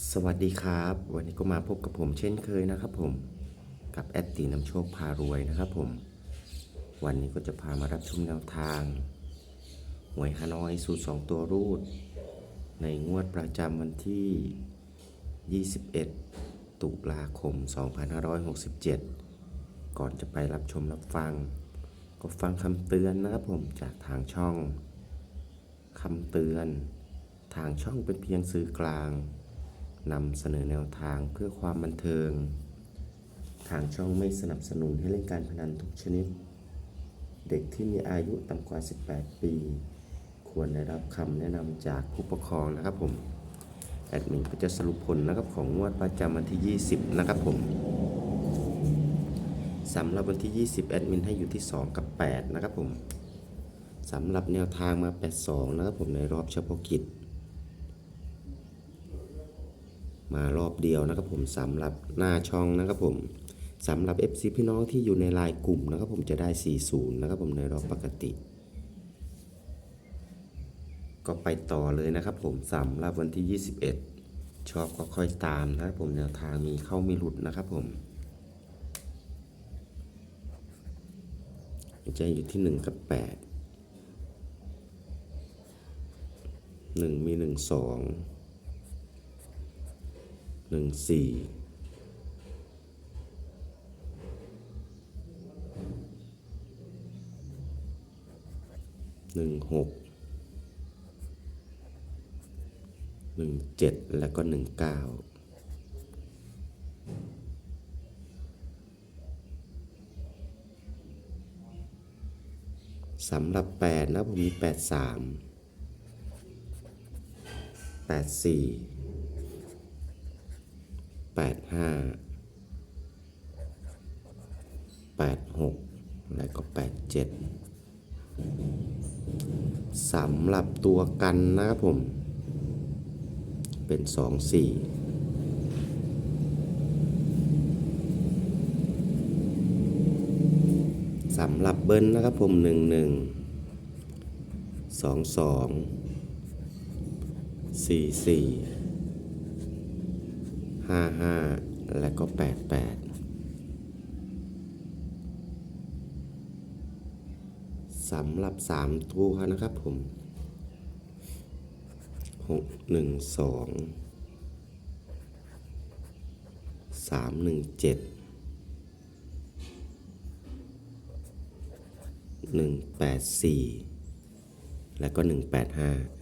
สวัสดีครับ วันนี้ก็มาพบกับผมเช่นเคยนะครับผมกับแอดตีน้ำโชคพารวยนะครับผม วันนี้ก็จะพามารับชมแนวทางหวยฮานอยสูตรสองตัวรูด ในงวดประจำวันที่ 21 ตุลาคม 2567 ก่อนจะไปรับชมรับฟัง ก็ฟังคำเตือนนะครับผมจากทางช่องคำเตือน ทางช่องเป็นเพียงสื่อกลาง นำเสนอแนวทางเพื่อความบันเทิง ทางช่องไม่สนับสนุนให้เล่นการพนันทุกชนิด เด็กที่มีอายุต่ำกว่า 18 ปี ควรได้รับคำแนะนำจากผู้ปกครองนะครับผม แอดมินก็จะสรุปผลนะครับของงวดประจำวันที่ 20 นะครับผมสำหรับวันที่ 20 แอดมินให้อยู่ที่ 2 กับ 8 นะครับผมสำหรับแนวทางมา 82 นะครับผมในรอบเฉพาะกิจ มารอบเดียวนะครับผมสำหรับหน้าช่องนะครับผมสำหรับ FC พี่น้องที่อยู่ในลน์กลุ่มนะครับผมจะได้ 40 นะครับผมในรอบปกติ ก็ไปต่อเลยนะครับผมสำหรับวันที่ 21 ชอบก็ค่อยตามนะครับผมแนวทางมีเข้ามีหลุดนะครับผมจะอยู่ที่ 1 กับ 8 1 มี 1 2 หนึ่งสี่หนึ่งหกหนึ่งเจ็ดแล้วก็หนึ่งเก้าสำหรับแปดนะผมมีแปดสามแปดสี่ แปดห้าแปดหกและก็แปดเจ็ดสำหรับตัวกันนะครับผม เป็นสองสี่สำหรับเบิ้ลนะครับผมหนึ่งหนึ่งสองสองสี่สี่ 55 และก็ 88 สำหรับ 3 ตัวนะครับผม 612 317 184 และก็ 185